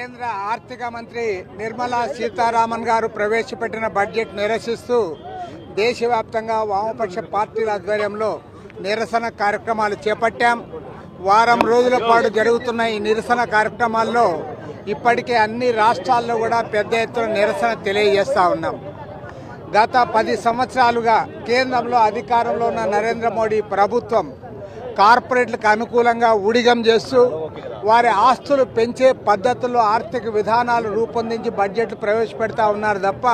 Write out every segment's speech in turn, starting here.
కేంద్ర ఆర్థిక మంత్రి నిర్మలా సీతారామన్ గారు ప్రవేశపెట్టిన బడ్జెట్ నిరసిస్తూ దేశవ్యాప్తంగా వామపక్ష పార్టీల ఆధ్వర్యంలో నిరసన కార్యక్రమాలు చేపట్టాం. వారం రోజుల పాటు జరుగుతున్న ఈ నిరసన కార్యక్రమాల్లో ఇప్పటికే అన్ని రాష్ట్రాల్లో కూడా పెద్ద ఎత్తున నిరసన తెలియజేస్తా ఉన్నాం. గత పది సంవత్సరాలుగా కేంద్రంలో అధికారంలో ఉన్న నరేంద్ర మోడీ ప్రభుత్వం కార్పొరేట్లకు అనుకూలంగా ఊడిగం చేస్తూ వారి ఆస్తులు పెంచే పద్ధతుల్లో ఆర్థిక విధానాలు రూపొందించి బడ్జెట్లు ప్రవేశపెడతా ఉన్నారు తప్ప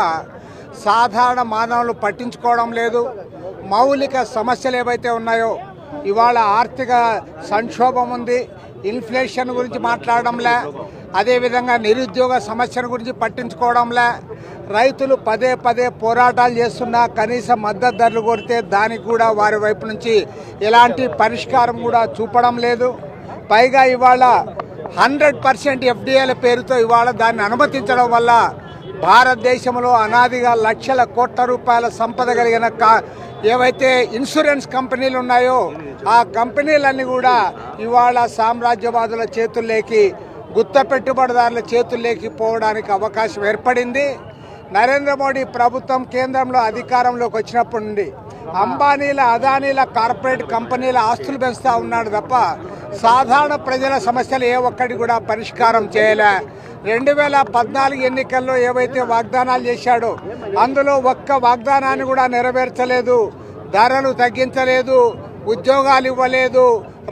సాధారణ మానవులు పట్టించుకోవడం లేదు. మౌలిక సమస్యలు ఏవైతే ఉన్నాయో ఇవాళ ఆర్థిక సంక్షోభం ఉంది ఇన్ఫ్లేషన్ గురించి మాట్లాడడంలే అదేవిధంగా నిరుద్యోగ సమస్యల గురించి పట్టించుకోవడంలే. రైతులు పదే పదే పోరాటాలు చేస్తున్నా కనీస మద్దతు ధరలు కొడితే దానికి కూడా వారి వైపు నుంచి ఎలాంటి పరిష్కారం కూడా చూపడం లేదు. పైగా ఇవాళ హండ్రెడ్ పర్సెంట్ ఎఫ్డిఏల పేరుతో ఇవాళ దాన్ని అనుమతించడం వల్ల భారతదేశంలో అనాదిగా లక్షల కోట్ల రూపాయల సంపద కలిగిన కా ఏవైతే ఇన్సూరెన్స్ కంపెనీలు ఉన్నాయో ఆ కంపెనీలన్నీ కూడా ఇవాళ సామ్రాజ్యవాదుల చేతుల్లోకి గుత్త పెట్టుబడిదారుల చేతుల్లోకి పోవడానికి అవకాశం ఏర్పడింది. నరేంద్ర మోడీ ప్రభుత్వం కేంద్రంలో అధికారంలోకి వచ్చినప్పటి నుండి అంబానీల అదానీల కార్పొరేట్ కంపెనీల ఆస్తులు పెంచుతా ఉన్నాడు తప్ప సాధారణ ప్రజల సమస్యలు ఏ ఒక్కటి కూడా పరిష్కారం చేయలే. రెండు వేల పద్నాలుగు ఎన్నికల్లో ఏవైతే వాగ్దానాలు చేశాడో అందులో ఒక్క వాగ్దానాన్ని కూడా నెరవేర్చలేదు. ధరలు తగ్గించలేదు ఉద్యోగాలు ఇవ్వలేదు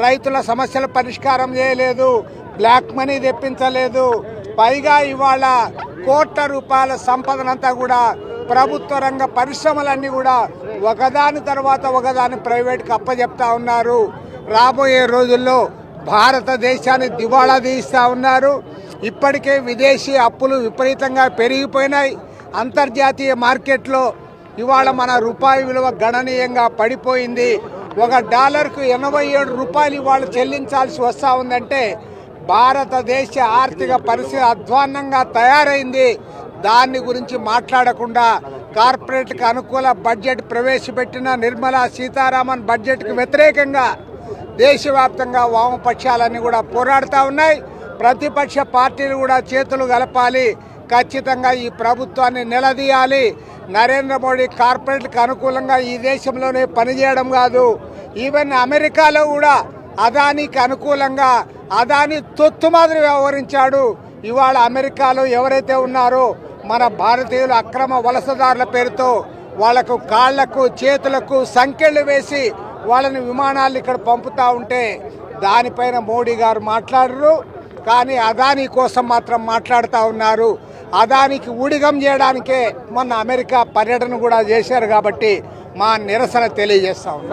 రైతుల సమస్యల పరిష్కారం చేయలేదు బ్లాక్ మనీ తెప్పించలేదు. పైగా ఇవాళ కోట్ల రూపాయల సంపదనంతా కూడా ప్రభుత్వ రంగ పరిశ్రమలన్నీ కూడా ఒకదాని తర్వాత ఒకదాని ప్రైవేట్కి అప్పచెప్తా ఉన్నారు. రాబోయే రోజుల్లో భారతదేశాన్ని దివాళా తీస్తూ ఉన్నారు. ఇప్పటికే విదేశీ అప్పులు విపరీతంగా పెరిగిపోయినాయి. అంతర్జాతీయ మార్కెట్లో ఇవాళ మన రూపాయి విలువ గణనీయంగా పడిపోయింది. ఒక డాలర్కు ఎనభై ఏడు రూపాయలు ఇవాళ చెల్లించాల్సి వస్తూ ఉందంటే భారతదేశ ఆర్థిక పరిస్థితి అధ్వాన్నంగా తయారైంది. దాన్ని గురించి మాట్లాడకుండా కార్పొరేట్కి అనుకూల బడ్జెట్ ప్రవేశపెట్టిన నిర్మలా సీతారామన్ బడ్జెట్కి వ్యతిరేకంగా దేశవ్యాప్తంగా వామపక్షాలన్నీ కూడా పోరాడుతూ ఉన్నాయి. ప్రతిపక్ష పార్టీలు కూడా చేతులు గలపాలి ఖచ్చితంగా ఈ ప్రభుత్వాన్ని నిలదీయాలి. నరేంద్ర మోడీ కార్పొరేట్లకు అనుకూలంగా ఈ దేశంలోనే పనిచేయడం కాదు. ఈవెన్ అమెరికాలో కూడా అదానికి అనుకూలంగా అదాని తొత్తు మాదిరి వ్యవహరించాడు. ఇవాళ అమెరికాలో ఎవరైతే ఉన్నారో మన భారతీయులు అక్రమ వలసదారుల పేరుతో వాళ్ళకు కాళ్ళకు చేతులకు సంకెళ్ళు వేసి వాళ్ళని విమానాలు ఇక్కడ పంపుతా ఉంటే దానిపైన మోడీ గారు మాట్లాడరు. కానీ అదాని కోసం మాత్రం మాట్లాడుతూ ఉన్నారు. అదానికి ఊడిగం చేయడానికే మొన్న అమెరికా పర్యటన కూడా చేశారు కాబట్టి మా నిరసన తెలియజేస్తా